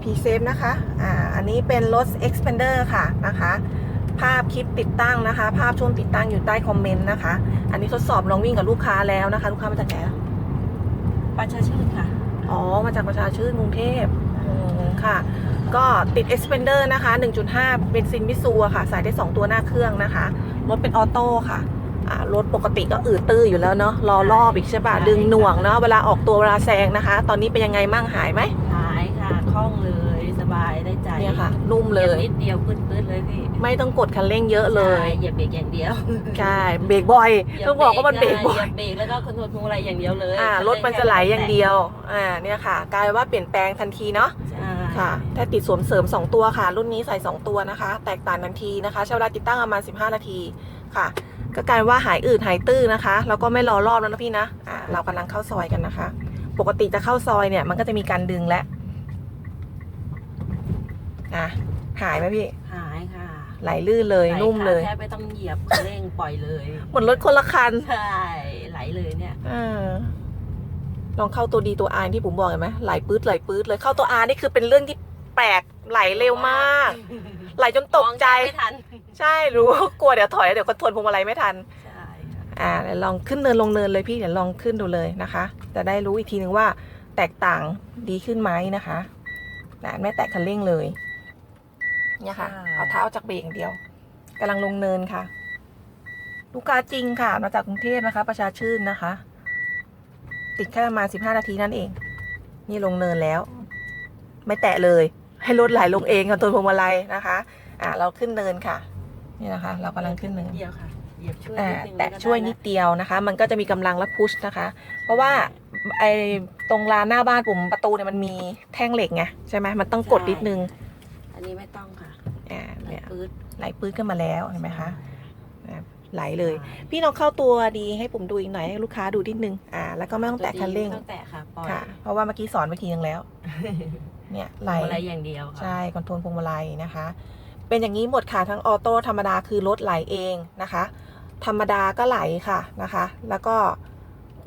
p s a f e นะคะอ่าอันนี้เป็นรถ Expander ค่ะนะคะ ภาพคลิปติดตั้งนะคะ ภาพช่วงติดตั้งอยู่ใต้คอมเมนต์นะคะ อันนี้ทดสอบลองวิ่งกับลูกค้าแล้วนะคะ ลูกค้ามาจากไหนอะประชาชื่นค่ะ อ๋อ มาจากประชาชื่นกรุงเทพอืมค่ะ ก็ติด Expander นะคะ 1.5 เป็นซินมิซูอะค่ะ ใส่ได้ 2 ตัวหน้าเครื่องนะคะ รถเป็นออโต้ค่ะอ่ารถปกติก็อืดตื้ออยู่แล้วเนาะรอรอบอีกใช่ปะใช่ดึงหน่วงเนาะเวลาออกตัวเวลาแซงนะคะ ตอนนี้เป็นยังไงมั่งหายไหม หายค่ะคล่องเลยส บายได้ใจเนี่ยค่ะ นุ่มเลยหบนิดเดียวปื้ดๆเลยพี่ไม่ต้องกดคันเร่งเยอะเลยใช่เหยียบเบรกอย่างเดียวใช่เบรกบ่อยหยียต้องบอกว่ามันเบรกบ่อยเหยียบเบรกแล้วก็คอนโทรลพวงมาลัยอย่างเดียวเลยอ่ารถมันจะไหลอย่างเดียวอ่าเนี่ยค่ะ กลายว่าเปลี่ยนแปลงทันทีเนาะใช่ค่ะถ้าติดสวมเสริม 2 ตัวค่ะ รุ่นนี้ใส่ 2 ตัวนะคะ แตกต่างทันทีนะคะใช้เวลาติดตั้งประมาณ 15 นาทีค่ะ ก็กลายว่าหายอืดหายตื้อนะคะ แล้วก็ไม่รอรอบแล้วนะพี่นะอ่าเรากำลังเข้าซอยกันนะคะ ปกติจะเข้าซอยเนี่ยมันก็จะมีการดึงและ อะหายไหมพี่ หายค่ะไหลลื่นเลยไหนุ่มเลย ค่ะแทบไม่ต้องเหยียบคันเร่งปล่อยเลยเหมือนรถคนละคันใช่ไหลเลยเนี่ย เออลองเข้าตัวดีตัวอาที่ผมบอกเห็นไหมไหลปื๊ดไหลปื๊ดเลยเข้าตัวอานี่คือเป็นเรื่องที่แปลกไหลเร็วมาก ไหลจนตกใจ มองไม่ทันใช่รู้ว่ากลัวเดี๋ยวถอยแล้วเดี๋ยวคอนโทรลพวงมาลัยไม่ทัน ใช่ค่ะอ่าเดี๋ยวลองขึ้นเนินลงเนินเลยพี่เดี๋ยวลองขึ้นดูเลยนะคะ จะได้รู้อีกทีนึงว่าแตกต่างดีขึ้นไหมนะคะนะไม่แตะคันเร่งเลย เนี่ยค่ะ เอาเท้าจากเบรกอย่างเดียวกำลังลงเนินค่ะ ลูกค้าจริงค่ะ มาจากกรุงเทพนะคะ ประชาชื่นนะคะ ติดแค่ประมาณสิบห้านาทีนั่นเอง นี่ลงเนินแล้ว ไม่แตะเลย ให้รถไหลลงเองกับตัวพวงมาลัยนะคะ อ่าเราขึ้นเนินค่ะ นี่นะคะ เรากำลังขึ้นเนินเดียวค่ะเหยียบช่วยอ่านิดนึงแต่ก็ได้ช่วยนิดเดียวนะคะ มันก็จะมีกำลังและพุชนะคะ เพราะว่าไอ้ตรงลานหน้าบ้านปุ่มประตูเนี่ยมันมีแท่งเหล็กไงใช่ไหมมันต้องกดนิดนึงอั นนี้ไม่ต้องค่ะอ่าเนี่ยปื๊ดไหลปื้ดขึ้นมาแล้วเห็นไหมคะอ่าไหลเลย พี่ลองเข้าตัวดีให้ผมดูอีกหน่อยให้ลูกค้าดูนิดนึงอ่า แล้วก็ไม่ต้องแตะคันเร่งไม่ต้องแตะค่ะปล่อยค่ะ เพราะว่าเมื่อกี้สอนไปทีนึงแล้ว เนี่ยไหลอะไรอย่างเดียวค่ะใช่คอนโทรลพวงมาลัยนะคะ เป็นอย่างนี้หมดค่ะทั้งออโต้ธรรมดาคือรถไหลเองนะคะ ธรรมดาก็ไหลค่ะนะคะ แล้วก็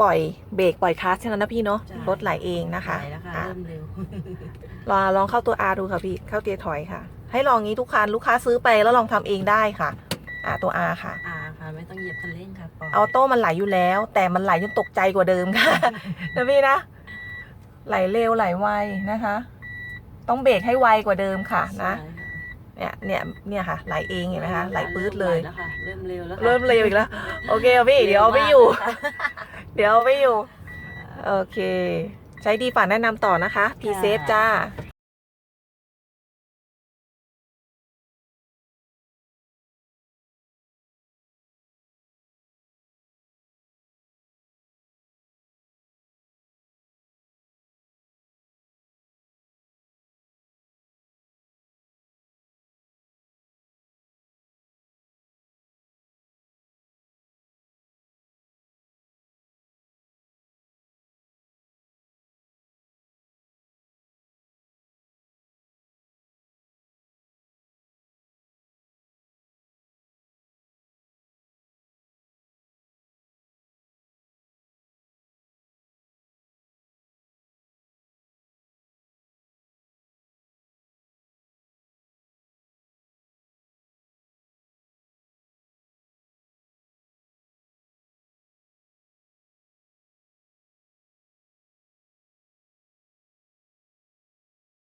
ปล่อยเบรกปล่อยคลัสแค่นั้นนะพี่เนาะใช่ รถไหลเองนะคะไหลแล้วค่ะ อะเริ่มเร็ว ลองลองเข้าตัว R ดูค่ะพี่เข้าเกียร์ถอยค่ะ ให้ลองงี้ทุกคันลูกค้าซื้อไปแล้วลองทำเองได้ค่ะ อ่าตัว R ค่ะ อ่าค่ะไม่ต้องเหยียบคันเร่งค่ะปล่อยออโต้มันไหลอยู่แล้ว แต่มันไหลจนตกใจกว่าเดิมค่ะ นะพี่นะ ไหลเร็วไหลไวนะคะ ต้องเบรกให้ไวกว่าเดิมค่ะนะใช่ค่เนี่ยเนี่ยเนี่ยค่ะ ไหลเองเห็นไหมคะไหลปื๊ดเลยริ่มไหแล้วค่ะเริ่มเร็วแล้วค่ะเริ่มเร็วอีกแล้ว โอเคค่ะพี่เดี๋ยวเอาไม่อยู่เดี๋ยว เดี๋ยวไม่อยู่ โอเค ใช้ดีฝันแนะนำต่อนะคะ พีเซฟจ้า